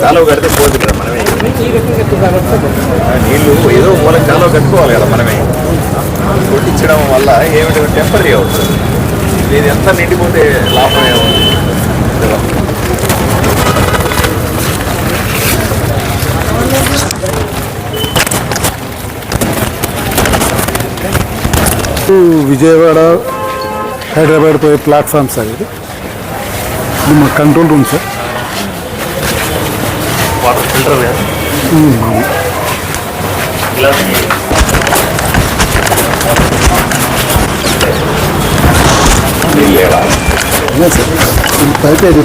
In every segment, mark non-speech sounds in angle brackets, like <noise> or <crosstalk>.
కాలువ కడితే పోతుంది కదా మనమే నీళ్ళు ఏదో మూలం కాలువ కట్టుకోవాలి కదా మనమే కొట్టించడం వల్ల ఏమిటి టెంపరీ అవుతుంది. ఇది ఎంత నిండిపోతే లాభం ఏముంది కదా. విజయవాడ హైదరాబాద్ పోయే ప్లాట్ఫామ్ సార్ ఇది. ఇది మా control room sir. Water filter తాగుతారు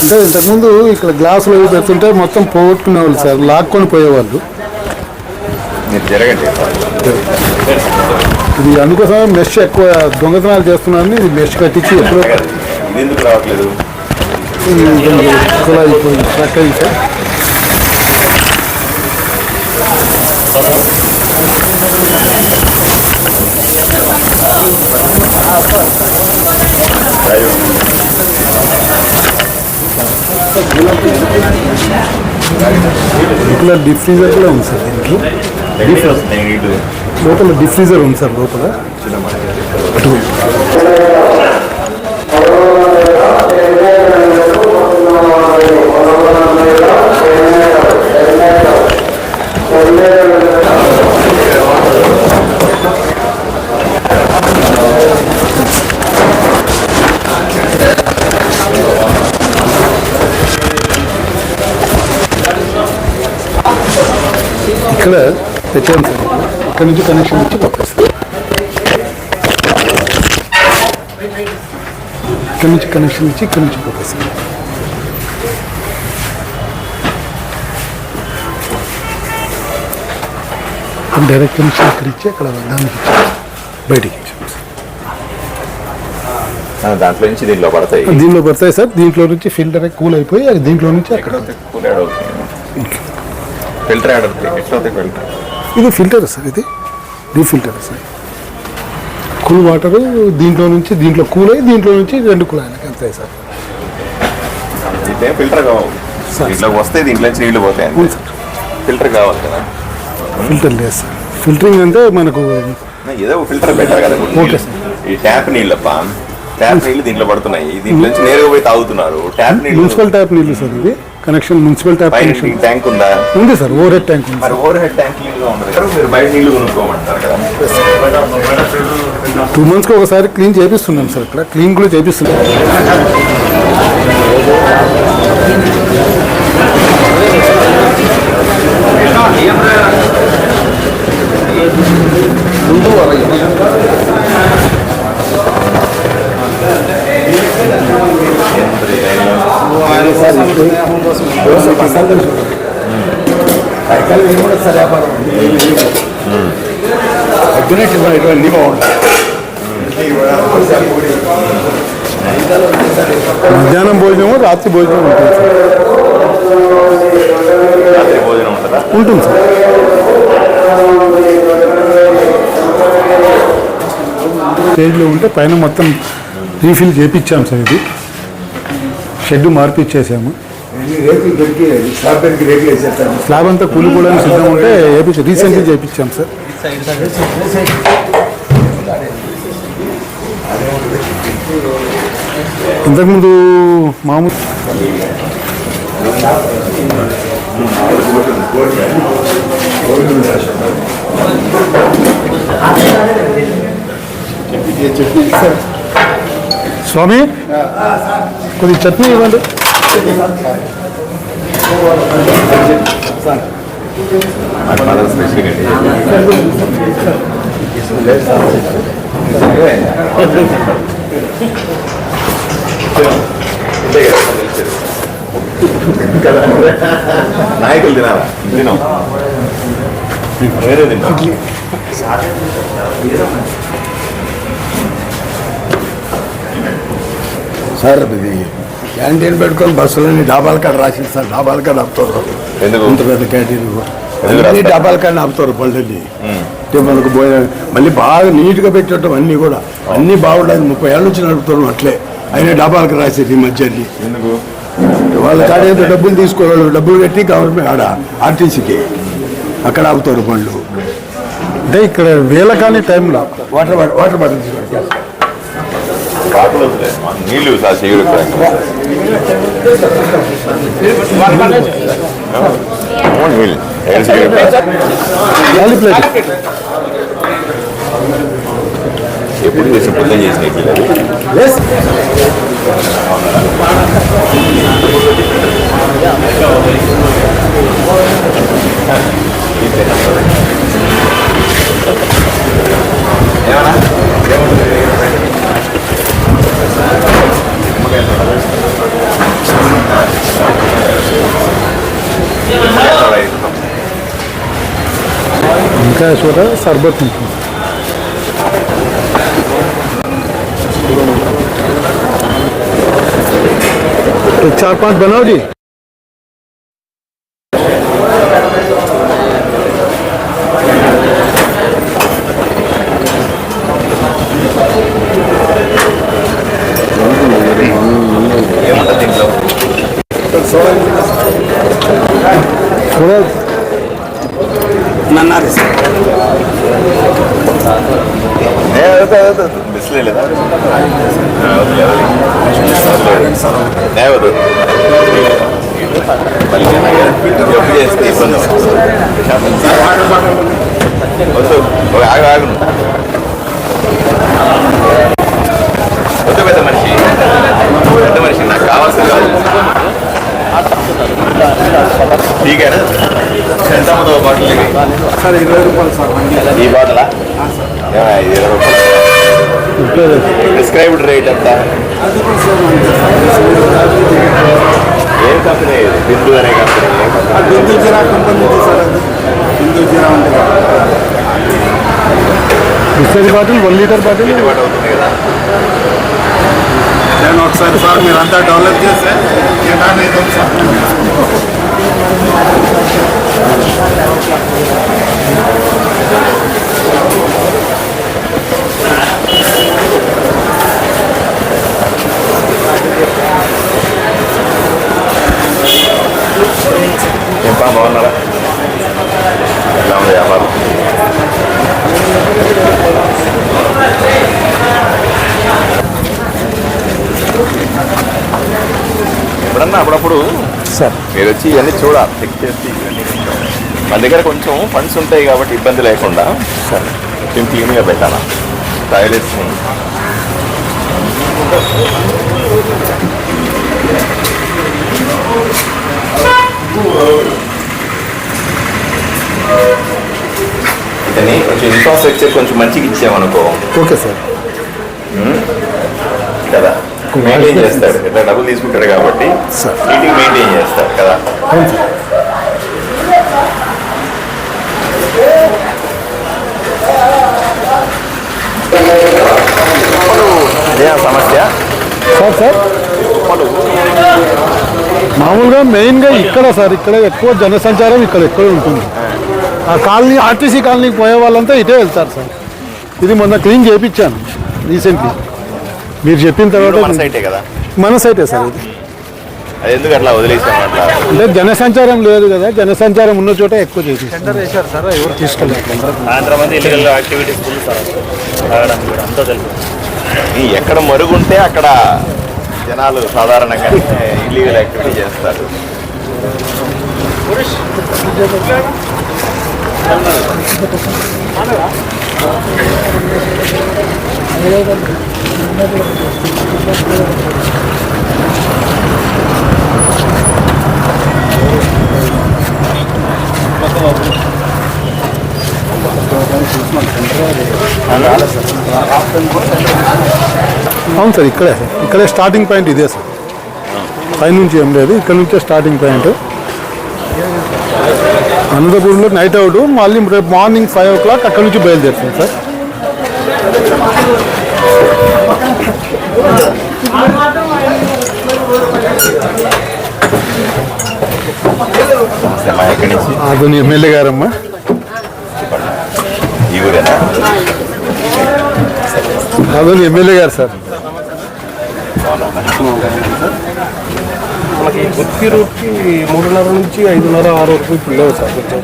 అంటే ఇంతకుముందు ఇక్కడ గ్లాసులు అవి పెడుతుంటే మొత్తం పోగొట్టుకునేవాళ్ళు సార్ లాక్కొని పోయేవాళ్ళు. ఇది అందుకోసమే మెష్ ఎక్కువ దొంగతనాలు చేస్తున్నారని ఇది మెష్ కట్టించి ఎప్పుడో రావట్లేదు? కులాయి పోయింది చక్కగా సార్. రాయు. లోపల డీప్ ఫ్రీజర్ కూడా ఉంది సార్ దీంట్లో లోపల డీప్ ఫ్రీజర్ ఉంది సార్ లోపల. ఇక్కడ పెట్టాను సార్ ఇక్కడ నుంచి కనెక్షన్ ఇచ్చి పంపిస్తాను ఇక్కడ నుంచి కనెక్షన్ ఇచ్చి ఇక్కడ నుంచి పంపిస్తాను ఇక్కడ డైరెక్ట్ కనెక్షన్ ఇక్కడ ఇచ్చి అక్కడ దానికి ఇచ్చాను బయటికి ఇచ్చాను ఆ, దాంట్లో నుంచి దీంట్లో పడతాయి దీనిలో పడతాయి సార్ దీంట్లో నుంచి ఫిల్టర్ కూల్ అయిపోయి అది దీంట్లో నుంచి అక్కడ ఫిల్టర్ యాడ్ అవుతుంది. ఎట్లా అవుతాయి ఫిల్టర్? ఇది ఫిల్టర్ సార్ ఇది. D filter sir. Cool water దీంట్లో నుంచి దీంట్లో కూల్ అయ్యి దీంట్లో నుంచి రెండు కూల్ అయినాక అంతే సార్. ఫిల్టర్ కావాలి. దీంట్లోకి వస్తే దీంట్లో నుంచి నీళ్ళు పోతాయి అవును సార్. ఫిల్టర్ కావాలి కదా. ఫిల్టర్ లేదు సార్. ఫిల్టరింగ్ అంటే మనకు ఏదో ఫిల్టర్ బెటర్ కదా. Okay sir. ఈ ట్యాప్ నీళ్ళప్ప. ట్యాప్ నీళ్ళు దీంట్లో పడుతున్నాయి. దీంట్లో నుంచి నేరుగా పోయి తాగుతున్నారు. ట్యాప్ నీళ్ళు మున్సిపల్ ట్యాప్ నీళ్ళు సార్ ఇది. Connection municipal tap connection tank ఉందా? ఉంది సార్ ఓవర్ హెడ్ ట్యాంక్ ఉంది. మరి ఓవర్ హెడ్ ట్యాంక్ నీళ్ళు ఉండదు కదా మీరు బయట నీళ్ళు కొనుక్కోమంటారు కదా. టూ మంత్స్కి ఒకసారి క్లీన్ చేపిస్తున్నాం సార్ ఇక్కడ క్లీన్ కూడా చేపిస్తున్నాం. మధ్యాహ్నం భోజనం రాత్రి భోజనం ఉంటుంది సార్. రాత్రి భోజనం ఉంటుందా? ఉంటుంది సార్. స్టేజ్లో ఉంటే పైన మొత్తం రీఫిల్ చేపించాం సార్ ఇది. షెడ్ మార్పిచ్చేసాము. రేకులు దొరికి సాఫ్ట్వేర్కి రేకులు వేసేస్తాను స్లాబ్ అంతా కూలిపోవడానికి సిద్ధం ఉంటే వేపించాం రీసెంట్గా చేపించాం సార్. ఇంతకుముందు మామూలు స్వామి కొద్ది చట్నీ ఇవ్వండి. నాయకులు తినాలా తినం వేరే తింటాం సార్ ఇది క్యాంటీన్ పెట్టుకొని బస్సులని డాబాల కాడ రాసి సార్. డాబాల కాడ ఆపుతారు. ఎందుకు? ఇంత పెద్ద క్యాంటీన్ అన్ని? డాబాల కాడ ఆపుతారు పళ్ళని మనకు భోజనం మళ్ళీ బాగా నీట్గా పెట్టడం అన్నీ కూడా. అన్నీ బాగుండదు. ముప్పై ఏళ్ళ నుంచి నడుపుతారు అట్లే. అయినా డాబాలకు రాసేది ఈ మధ్య వాళ్ళ కాడ ఏదో డబ్బులు తీసుకోవాలి డబ్బులు కట్టి గవర్నమెంట్ ఆడ ఆర్టీసీకి. అక్కడ ఆపుతారు పళ్ళు అంటే ఇక్కడ వేల కానీ టైంలో. వాటర్ వాటర్ బాటిల్ వదిలే. నీళ్ళు సార్ చేయడు నీళ్ళు ఎప్పుడు చేసిన పొద్దున చేసిన ఏమన్నా? इनका छोटा शरबत तो चार पाँच बनाओ जी। వద్దు ఒక ఆగు ఆగు. వద్దు పెద్ద మనిషి. పెద్ద మనిషి నాకు కావాల్సింది కాదు. ఠీకేనా ఎంత బాటిల్? సార్ ఇరవై రూపాయలు సార్ ఈ బాటలా ఇరవై రూపాయలు ప్రిస్క్రైబ్డ్ రేట్ ఎంత ఏం కంపెనీ బిందు అనే కంపెనీ? హిందూ జీరా కంపెనీ ఉంది సార్ అది హిందూ జీరా ఉంటుంది బాటిల్ వన్ లీటర్ బాటిల్ కదా నేను ఒకసారి సార్ మీరు అంతా డెవలప్ చేస్తే ఏడాది అవుతుంది సార్ ఏం పా బాగున్నారా ఎలా ఉంది వ్యాపారం ఎప్పుడన్నా అప్పుడప్పుడు సార్. మీరు వచ్చి ఇవన్నీ చూడాలి. చెక్ చేసి మన దగ్గర కొంచెం ఫండ్స్ ఉంటాయి కాబట్టి ఇబ్బంది లేకుండా సరే. కొంచెం క్లీన్గా పెట్టాలా? టాయిలెట్స్ని ఇతని కొంచెం ఇన్ఫ్రాస్ట్రక్చర్ కొంచెం మంచిగా ఇచ్చామనుకో. Okay sir. కదా? మెయింటైన్ చేస్తాడు ఇట్లా డబ్బులు తీసుకుంటాడు కాబట్టి. మీటింగ్ మెయింటైన్ చేస్తాడు కదా. అవును సార్ ఇదే సమస్య? సార్ సార్ మామూలుగా మెయిన్గా ఇక్కడ సార్ ఇక్కడ ఎక్కువ జనసంచారం ఇక్కడ ఎక్కువ ఉంటుంది. ఆ కాలనీ ఆర్టీసీ కాలనీకి పోయే వాళ్ళంతా ఇటే వెళ్తారు సార్ ఇది మొన్న క్లీన్ చేయించాను రీసెంట్లీ మీరు చెప్పిన ఇది మన తర్వాత సైటే కదా? మన సైటే సార్ ఇది. అది ఎందుకు అట్లా వదిలేసాం అట్లా? అంటే జనసంచారం లేదు కదా జనసంచారం ఉన్న చోట ఎక్కువ చేసి వేశారు సార్ ఎవరు తీసుకెళ్ళారు సాయంత్రం మంది ఇల్లీగల్ యాక్టివిటీస్ ఫుల్ సార్ తాగడానికి కూడా అంతా తెలుసు. ఈ ఎక్కడ మరుగుంటే అక్కడ జనాలు సాధారణంగా ఇల్లీగల్ యాక్టివిటీ చేస్తారు. అవును సార్ ఇక్కడే. ఇక్కడే స్టార్టింగ్ పాయింట్ ఇదే సార్. పైనుంచి ఏం లేదు ఇక్కడ నుంచే స్టార్టింగ్ పాయింట్ అనంతపూర్లో నైట్ అవుట్ మళ్ళీ రేపు మార్నింగ్ ఫైవ్ ఓ క్లాక్ అక్కడ నుంచి బయలుదేరుతుంది సార్. అదని ఎమ్మెల్యే గారమ్మా. అదని ఎమ్మెల్యే గారు సార్. మనకి గుత్తి రూట్కి మూడున్నర నుంచి ఐదున్నర ఆరు వరకు ఇప్పుడు లేవు సార్. కొంచెం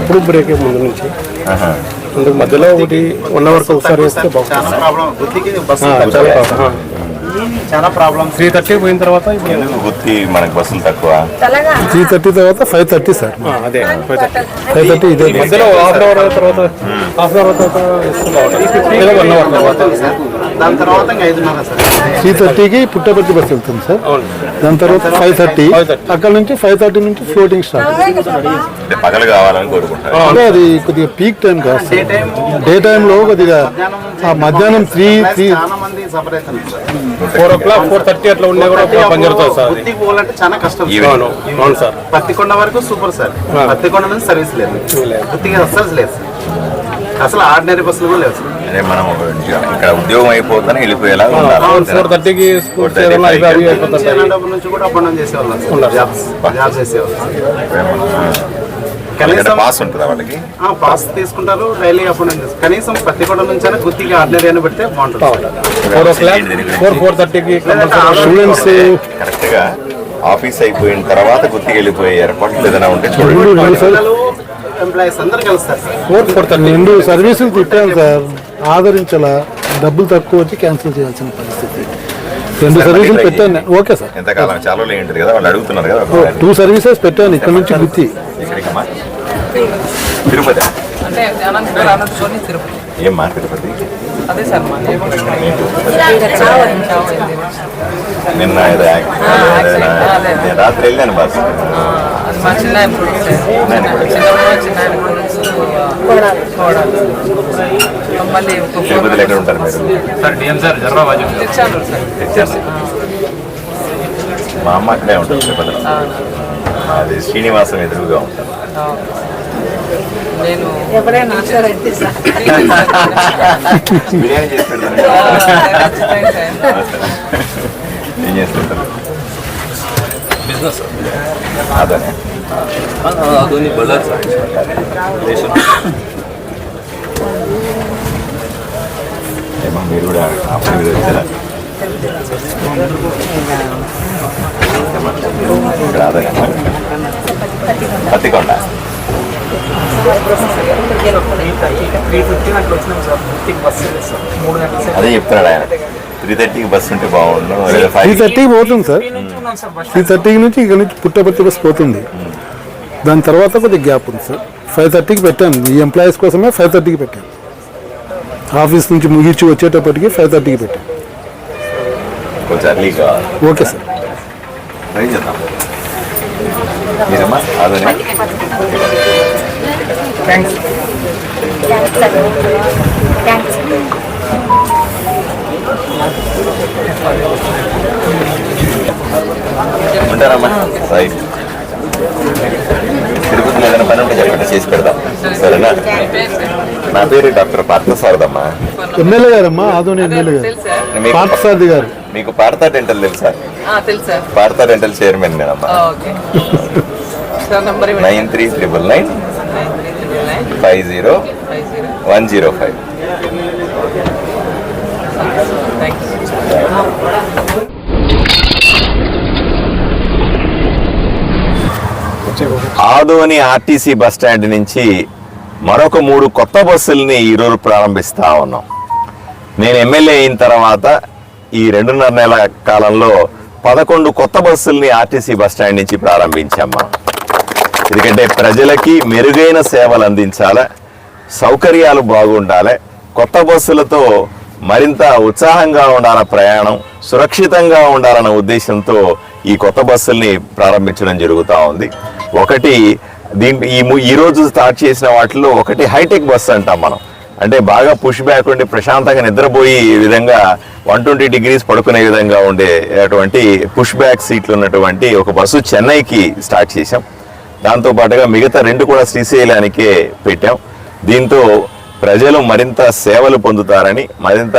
ఎప్పుడు బ్రేక్ ముందు నుంచి. అందుకు మధ్యలో ఒకటి వన్ అవర్కి ఒకసారి వేస్తే బాగుంటుంది. చాలా ప్రాబ్లం త్రీ థర్టీ పోయిన తర్వాత మనకు బస్సులు తక్కువ. త్రీ థర్టీ తర్వాత ఫైవ్ థర్టీ సార్. అదే ఫైవ్ థర్టీ ఇదే మధ్యలో హాఫ్ అన్ అవర్ తర్వాత హాఫ్ అన్ అవర్ తర్వాత వన్ అవర్ తర్వాత. దాని తర్వాత ఐదున్నర సార్. త్రీ థర్టీకి పుట్టపర్తి బస్ వెళ్తుంది సార్. అవును. దాని తర్వాత ఫైవ్ థర్టీ. అక్కడ నుంచి ఫైవ్ థర్టీ నుంచి ఫ్లోటింగ్ స్టార్ట్ పగలు కావాలని కోరుకుంటారు. అంటే అది కొద్దిగా పీక్ టైం కాదు డే సార్ టైం డే టైంలో కొద్దిగా ఆ మధ్యాహ్నం three three four o'clock four thirty అట్లా ఉన్నా కూడా పని జరుగుతుంది సార్ పోవాలంటే చాలా కష్టం. అవును అవును సార్. పత్తికొండ వరకు సూపర్ సార్. పత్తికొండ నుంచి సర్వీస్ లేదు. అస్సలు లేదు సార్. అసలు ఆర్డినరీ బస్సులు కూడా లేవు సార్. అదే మనం ఇక్కడ ఉద్యోగం అయిపోతుందని వెళ్ళిపోయేలా అవును ఫోర్ ఉండాలి థర్టీకి అయిపోతుంది నుంచి కూడా అప్ అండ్ డౌన్ చేసేవాళ్ళం. జాబ్స్ జాబ్స్ కనీసం పాస్ ఉంటుందా వాళ్ళకి? ఆ, పాస్ తీసుకుంటారు డైలీ అప్ అండ్ డౌన్ చేస్తారు కనీసం పత్తికొండ నుంచి అయినా గుత్తికి ఆర్డినరీ అని పెడితే బాగుంటుంది. ఫోర్ ఓ క్లాక్ ఫోర్ ఫోర్ థర్టీకి స్టూడెంట్స్ కరెక్ట్గా ఆఫీస్ అయిపోయిన తర్వాత గుర్తికి వెళ్ళిపోయే ఏర్పాట్లు ఏదైనా ఉంటే చూడండి. ఎంప్లాయీస్ అందరు కలుస్తారు సార్. ఫోర్ ఫోర్ థర్టీ రెండు సర్వీసులు తిట్టాను సార్. ఆదరించాల డబ్బులు తక్కువ వచ్చి క్యాన్సిల్ చేయాల్సిన పరిస్థితి. రెండు సర్వీసులు పెట్టాను. Okay sir. ఎంతకాలం? చాలా ఉంటుంది కదా వాళ్ళు అడుగుతున్నారు కదా. టూ సర్వీసెస్ పెట్టాను ఇక్కడ నుంచి గుత్తి. ఎక్కడికమ్మా? తిరుపతి. అంటే అనంతపురం అనంతపురం తిరుపతి ఏమ్మా తిరుపతి అదే సార్ మా నేబర్ నిన్న రాత్రి వెళ్ళాను బస్. తిరుపతిలో ఎక్కడ ఉంటారు మీరు? మా అమ్మ అక్కడే ఉంటుంది తిరుపతిలో అది శ్రీనివాసం ఎదురుగా ఉంటారు నేను ఎప్పుడైనా బిర్యానీ చేసి పెడతాను <laughs> ఏం చేస్తుంటారు? బిజినెస్. అదే అదోని బజార్ సార్. ఏమో మీరు కూడా అప్పుడు మీరు వచ్చారా ఏమ్మా? ఇక్కడ అదే పత్తికొండ అదే చెప్తున్నాడు ఆయన. త్రీ థర్టీకి బస్సు ఉంటే బాగుండు త్రీ థర్టీకి పోతుంది సార్. బస్ త్రీ థర్టీకి నుంచి ఇక్కడ నుంచి పుట్టపర్తి బస్ పోతుంది. దాని తర్వాత కొద్దిగా గ్యాప్ ఉంది సార్. ఫైవ్ థర్టీకి పెట్టాను. ఈ ఎంప్లాయీస్ కోసమే ఫైవ్ థర్టీకి పెట్టాను. ఆఫీస్ నుంచి ముగించి వచ్చేటప్పటికి ఫైవ్ థర్టీకి పెట్టాను. Okay sir. ట్రై చేద్దాం? మీరమ్మా అదే ఉంటారమ్మా. రైట్ తిరుపతిలో ఏదైనా పని ఉంటే చెప్పండి చేసి పెడదాం. సరేనా? నా పేరు డాక్టర్ పార్థసారదమ్మా ఎమ్మెల్యే గారమ్మా ఆదోని ఎమ్మెల్యే గారు. పార్థసారథి గారు. మీకు పార్థా డెంటల్ తెలుసా? తెలుసా పార్థా డెంటల్ చైర్మన్ నేనమ్మా. Okay. Sir number nine three triple nine nine three triple nine five zero one zero five. Adoni RTC bus stand నుంచి మరొక మూడు కొత్త బస్సుల్ని ఈరోజు ప్రారంభిస్తా ఉన్నాం. నేను ఎమ్మెల్యే అయిన తర్వాత ఈ రెండున్నర నెల కాలంలో పదకొండు కొత్త బస్సుల్ని ఆర్టీసీ బస్ స్టాండ్ నుంచి ప్రారంభించామ్మా ఎందుకంటే ప్రజలకి మెరుగైన సేవలు అందించాలి సౌకర్యాలు బాగుండాలి కొత్త బస్సులతో మరింత ఉత్సాహంగా ఉండాల ప్రయాణం సురక్షితంగా ఉండాలన్న ఉద్దేశంతో ఈ కొత్త బస్సుల్ని ప్రారంభించడం జరుగుతూ ఉంది. ఒకటి దీంట్లో ఈ ము- ఈ రోజు స్టార్ట్ చేసిన వాటిలో ఒకటి హైటెక్ బస్సు అంటాం మనం. అంటే బాగా పుష్ బ్యాక్ ఉండి ప్రశాంతంగా నిద్రపోయే విధంగా వన్ ట్వంటీ డిగ్రీస్ పడుకునే విధంగా ఉండే అటువంటి పుష్ బ్యాక్ సీట్లు ఉన్నటువంటి ఒక బస్సు చెన్నైకి స్టార్ట్ చేశాం. దాంతో పాటుగా మిగతా రెండు కూడా శ్రీశైలానికే పెట్టాం. దీంతో ప్రజలు మరింత సేవలు పొందుతారని మరింత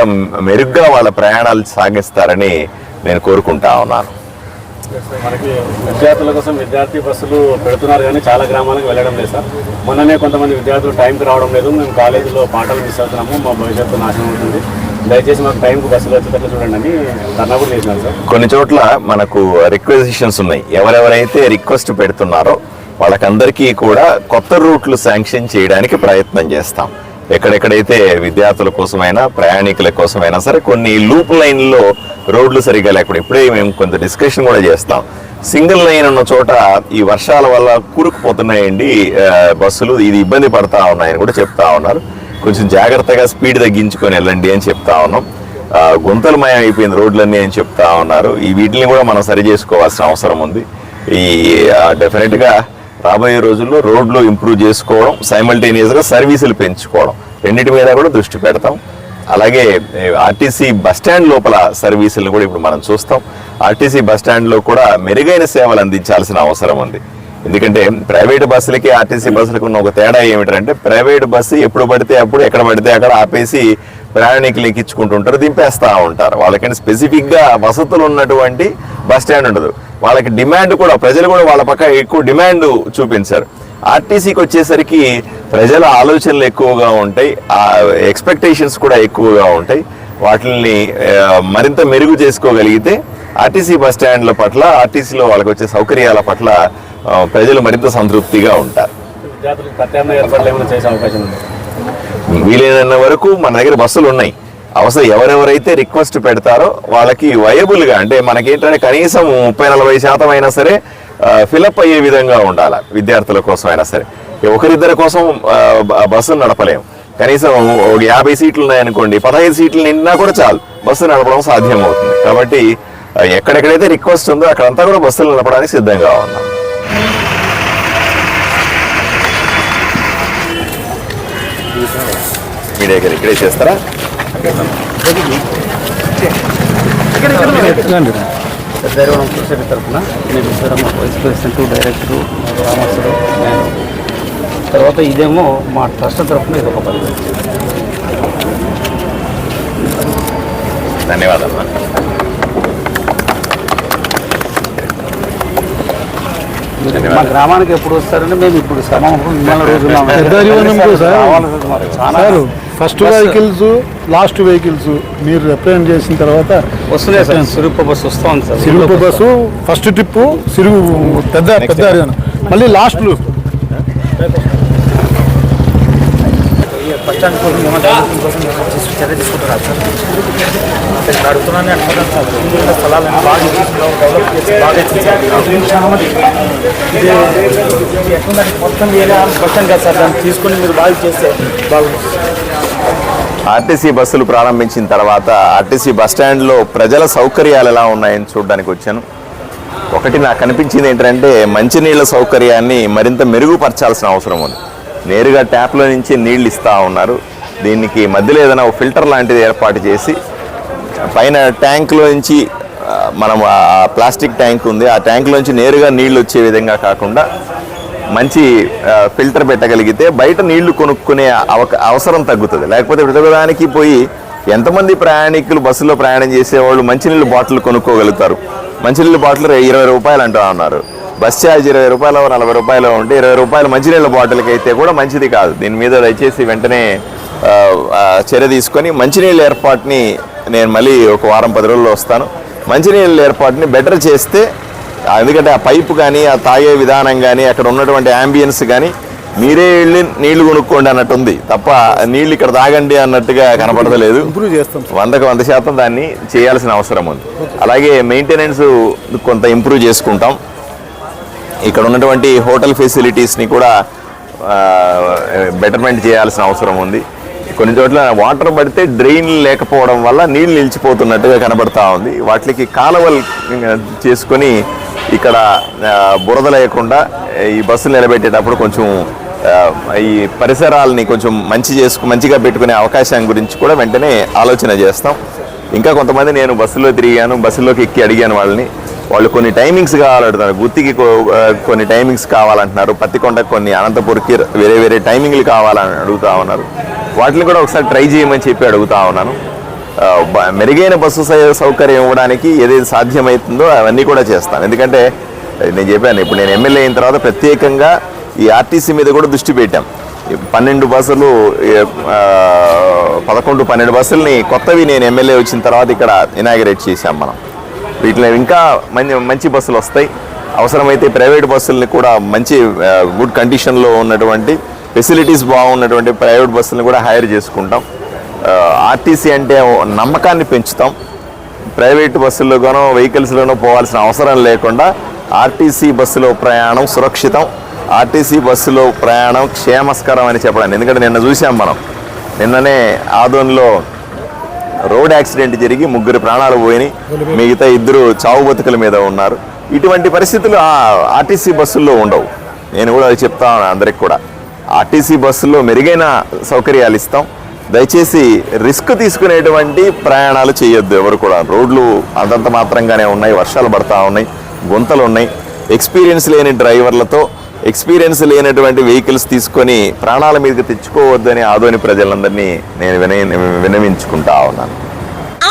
మెరుగ్గా వాళ్ళ ప్రయాణాలు సాగిస్తారని నేను కోరుకుంటా ఉన్నాను. మనకి విద్యార్థుల కోసం విద్యార్థి బస్సులు పెడుతున్నారు కానీ చాలా గ్రామాలకు వెళ్ళడం లేదు సార్ మొన్ననే కొంతమంది విద్యార్థులు టైంకి రావడం లేదు. మేము కాలేజీలో పాఠాలు మిస్ అవుతున్నాము. మా భవిష్యత్తు నాశనం అవుతుంది. దయచేసి మాకు టైంకి బస్సులు వచ్చేటట్లు చూడండి అని ధర్నా కూడా చేసినాం సార్ కొన్ని చోట్ల మనకు రిక్వెజిషన్స్ ఉన్నాయి. ఎవరెవరైతే రిక్వెస్ట్ పెడుతున్నారో వాళ్ళకందరికీ కూడా కొత్త రూట్లు శాంక్షన్ చేయడానికి ప్రయత్నం చేస్తాం. ఎక్కడెక్కడైతే విద్యార్థుల కోసమైనా ప్రయాణికుల కోసమైనా సరే కొన్ని లూప్ లైన్లో రోడ్లు సరిగా లేకుండా ఇప్పుడే మేము కొంత డిస్కషన్ కూడా చేస్తాం. సింగిల్ లైన్ ఉన్న చోట ఈ వర్షాల వల్ల కూరుకుపోతున్నాయండి బస్సులు. ఇది ఇబ్బంది పడతా ఉన్నాయని కూడా చెప్తా ఉన్నారు. కొంచెం జాగ్రత్తగా స్పీడ్ తగ్గించుకొని వెళ్ళండి అని చెప్తా ఉన్నాం. గుంతలమయం అయిపోయింది రోడ్లన్నీ అని చెప్తా ఉన్నారు. ఈ వీటిని కూడా మనం సరి చేసుకోవాల్సిన అవసరం ఉంది. ఈ డెఫినెట్గా రాబోయే రోజుల్లో రోడ్లు ఇంప్రూవ్ చేసుకోవడం సైమల్టేనియస్గా సర్వీసులు పెంచుకోవడం. రెండింటి మీద కూడా దృష్టి పెడతాం. అలాగే ఆర్టీసీ బస్ స్టాండ్ లోపల సర్వీసులను కూడా ఇప్పుడు మనం చూస్తాం. ఆర్టీసీ బస్ స్టాండ్లో కూడా మెరుగైన సేవలు అందించాల్సిన అవసరం ఉంది. ఎందుకంటే ప్రైవేట్ బస్సులకి ఆర్టీసీ బస్సులకు ఉన్న ఒక తేడా ఏమిటంటే ప్రైవేట్ బస్సు ఎప్పుడు పడితే అప్పుడు ఎక్కడ పడితే అక్కడ ఆపేసి ప్రయాణికులు ఎక్కించుకుంటుంటారు దింపేస్తూ ఉంటారు. వాళ్ళకంటే స్పెసిఫిక్గా వసతులు ఉన్నటువంటి బస్ స్టాండ్ ఉండదు. వాళ్ళకి డిమాండ్ కూడా ప్రజలు కూడా వాళ్ళ పక్క ఎక్కువ డిమాండ్ చూపించారు. ఆర్టీసీకి వచ్చేసరికి ప్రజల ఆలోచనలు ఎక్కువగా ఉంటాయి ఎక్స్పెక్టేషన్స్ కూడా ఎక్కువగా ఉంటాయి. వాటిని మరింత మెరుగు చేసుకోగలిగితే ఆర్టీసీ బస్ స్టాండ్ల పట్ల ఆర్టీసీలో వాళ్ళకి వచ్చే సౌకర్యాల పట్ల ప్రజలు మరింత సంతృప్తిగా ఉంటారు. వీలైనన్న వీలైనంత వరకు మన దగ్గర బస్సులు ఉన్నాయి. అవసరం ఎవరెవరైతే రిక్వెస్ట్ పెడతారో వాళ్ళకి వయబుల్గా అంటే మనకేంటంటే కనీసం ముప్పై నలభై శాతం అయినా సరే ఫిలప్ అయ్యే విధంగా ఉండాలి విద్యార్థుల కోసం అయినా సరే. ఒకరిద్దరి కోసం బస్సు బస్సును నడపలేము. కనీసం ఒక యాభై సీట్లు ఉన్నాయనుకోండి పదహైదు సీట్లు నిండినా కూడా చాలు బస్సు నడపడం సాధ్యం అవుతుంది కాబట్టి ఎక్కడెక్కడైతే రిక్వెస్ట్ ఉందో అక్కడంతా కూడా బస్సులు నడపడానికి సిద్ధంగా ఉన్నాం. మీడియా గారు ఇక్కడే చేస్తారా? పెద్దరివరం సొసైటీ తరఫున నేను ఇద్దరం వైస్ ప్రెసిడెంట్ డైరెక్టర్ రామసుడు నేను తర్వాత ఇదేమో మా ట్రస్ట్ తరఫున ఇది ఒక పది ధన్యవాదాలు. మా గ్రామానికి ఎప్పుడు వస్తారంటే మేము ఇప్పుడు సమాపం నెల రోజులు పెద్దరివనంకు సార్. చాలా sir first vehicles last vehicles మీరు రిప్రజెంట్ చేసిన తర్వాత వస్తున్నాయి సార్ సిరుప్ప బస్సు వస్తా ఉంది సార్ సిరుగు బస్సు. ఫస్ట్ ట్రిప్ సిరుగు పెద్ద పెద్ద మళ్ళీ స్టాండ్ కోసం కోసం చర్య సార్ అడుగుతున్నాను సార్ స్థలాలను బాగా డెవలప్ చేసి బాగా ఇది ఇది ఎట్లుందంటే మొత్తం వేరే కాదు సార్ దాన్ని తీసుకొని మీరు బాగా చేస్తే బాగుంటుంది. ఆర్టీసీ బస్సులు ప్రారంభించిన తర్వాత ఆర్టీసీ బస్ స్టాండ్లో ప్రజల సౌకర్యాలు ఎలా ఉన్నాయని చూడడానికి వచ్చాను. ఒకటి నాకు కనిపించింది ఏంటంటే మంచినీళ్ళ సౌకర్యాన్ని మరింత మెరుగుపరచాల్సిన అవసరం ఉంది. నేరుగా ట్యాప్లో నుంచి నీళ్ళు ఇస్తూ ఉన్నారు. దీనికి మధ్యలో ఏదైనా ఒక ఫిల్టర్ లాంటిది ఏర్పాటు చేసి పైన ట్యాంక్లో నుంచి మనం ఆ ప్లాస్టిక్ ట్యాంక్ ఉంది. ఆ ట్యాంక్లోంచి నేరుగా నీళ్ళు వచ్చే విధంగా కాకుండా మంచి ఫిల్టర్ పెట్టగలిగితే బయట నీళ్ళు కొనుక్కునే అవసరం తగ్గుతుంది. లేకపోతే ప్రతిదానికి పోయి ఎంతమంది ప్రయాణికులు బస్సులో ప్రయాణం చేసేవాళ్ళు మంచినీళ్ళు బాటిల్ కొనుక్కోగలుగుతారు. మంచినీళ్ళ బాటిల్ ఇరవై రూపాయలు అంటూ ఉన్నారు బస్ ఛార్జ్ ఇరవై రూపాయలు నలభై రూపాయలు ఉంటే ఇరవై రూపాయలు మంచినీళ్ళ బాటిల్కి అయితే కూడా మంచిది కాదు. దీని మీద దయచేసి వెంటనే చర్య తీసుకొని మంచినీళ్ళ ఏర్పాటుని నేను మళ్ళీ ఒక వారం పది రోజుల్లో వస్తాను. మంచినీళ్ళ ఏర్పాటుని బెటర్ చేస్తే ఎందుకంటే ఆ పైపు కానీ ఆ తాగే విధానం కానీ అక్కడ ఉన్నటువంటి అంబియన్స్ కానీ మీరే వెళ్ళి నీళ్ళు కొనుక్కోండి అన్నట్టు ఉంది తప్ప నీళ్ళు ఇక్కడ తాగండి అన్నట్టుగా కనపడతలేదు. ఇంప్రూవ్ చేస్తాం వందకు వంద శాతం దాన్ని చేయాల్సిన అవసరం ఉంది. అలాగే మెయింటెనెన్స్ కొంత ఇంప్రూవ్ చేసుకుంటాం. ఇక్కడ ఉన్నటువంటి హోటల్ ఫెసిలిటీస్ని కూడా బెటర్మెంట్ చేయాల్సిన అవసరం ఉంది. కొన్ని చోట్ల వాటర్ పడితే డ్రైన్ లేకపోవడం వల్ల నీళ్ళు నిలిచిపోతున్నట్టుగా కనబడతా ఉంది. వాటికి కాలువలు చేసుకొని ఇక్కడ బురద లేకుండా ఈ బస్సులు నిలబెట్టేటప్పుడు కొంచెం ఈ పరిసరాలని కొంచెం మంచి చేసుకు మంచిగా పెట్టుకునే అవకాశం గురించి కూడా వెంటనే ఆలోచన చేస్తాం. ఇంకా కొంతమంది నేను బస్సులో తిరిగాను బస్సులోకి ఎక్కి అడిగాను వాళ్ళని. వాళ్ళు కొన్ని టైమింగ్స్ కావాలంటున్నారు. గుత్తికి కొన్ని టైమింగ్స్ కావాలంటున్నారు. పత్తికొండకు కొన్ని అనంతపూర్కి వేరే వేరే టైమింగ్లు కావాలని అడుగుతా ఉన్నారు. వాటిని కూడా ఒకసారి ట్రై చేయమని చెప్పి అడుగుతా ఉన్నాను. మెరుగైన బస్సు సౌకర్యం ఇవ్వడానికి ఏదైతే సాధ్యమవుతుందో అవన్నీ కూడా చేస్తాను. ఎందుకంటే నేను చెప్పాను ఇప్పుడు నేను ఎమ్మెల్యే అయిన తర్వాత ప్రత్యేకంగా ఈ ఆర్టీసీ మీద కూడా దృష్టి పెట్టాం. ఈ పన్నెండు బస్సులు పదకొండు పన్నెండు బస్సుల్ని కొత్తవి నేను ఎమ్మెల్యే వచ్చిన తర్వాత ఇక్కడ ఇనాగరేట్ చేశాం మనం. వీటిలో ఇంకా మంచి మంచి బస్సులు వస్తాయి. అవసరమైతే ప్రైవేట్ బస్సుల్ని కూడా మంచి గుడ్ కండిషన్లో ఉన్నటువంటి ఫెసిలిటీస్ బాగున్నటువంటి ప్రైవేట్ బస్సులను కూడా హైర్ చేసుకుంటాం. ఆర్టీసీ అంటే నమ్మకాన్ని పెంచుతాం. ప్రైవేట్ బస్సుల్లోనో వెహికల్స్లోనో పోవాల్సిన అవసరం లేకుండా ఆర్టీసీ బస్సులో ప్రయాణం సురక్షితం. ఆర్టీసీ బస్సులో ప్రయాణం క్షేమస్కరం అని చెప్పడానికి ఎందుకంటే నిన్న చూసాం మనం. నిన్ననే ఆదోన్లో రోడ్ యాక్సిడెంట్ జరిగి ముగ్గురు ప్రాణాలు పోయినాయి. మిగతా ఇద్దరు చావు బతుకుల మీద ఉన్నారు. ఇటువంటి పరిస్థితులు ఆర్టీసీ బస్సుల్లో ఉండవు. నేను కూడా అది చెప్తాను అందరికి కూడా. ఆర్టీసీ బస్సుల్లో మెరుగైన సౌకర్యాలు ఇస్తాం. దయచేసి రిస్క్ తీసుకునేటువంటి ప్రయాణాలు చేయొద్దు ఎవరు కూడా. రోడ్లు అంతంత మాత్రంగానే ఉన్నాయి వర్షాలు పడతా ఉన్నాయి గుంతలు ఉన్నాయి. ఎక్స్పీరియన్స్ లేని డ్రైవర్లతో ఎక్స్పీరియన్స్ లేనటువంటి వెహికల్స్ తీసుకొని ప్రాణాల మీదకి తెచ్చుకోవద్దని ఆదోని ప్రజలందరినీ నేను వినయ వినవించుకుంటా ఉన్నాను.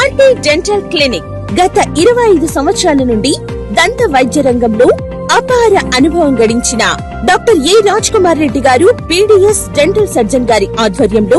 ఆర్టీ డెంటల్ క్లినిక్ గత ఇరవై ఐదు సంవత్సరాల నుండి దంత వైద్య రంగంలో అపార అనుభవం గడించిన doctor A Raj Kumar Reddy garu PDS dental surgeon గారి ఆధ్వర్యంలో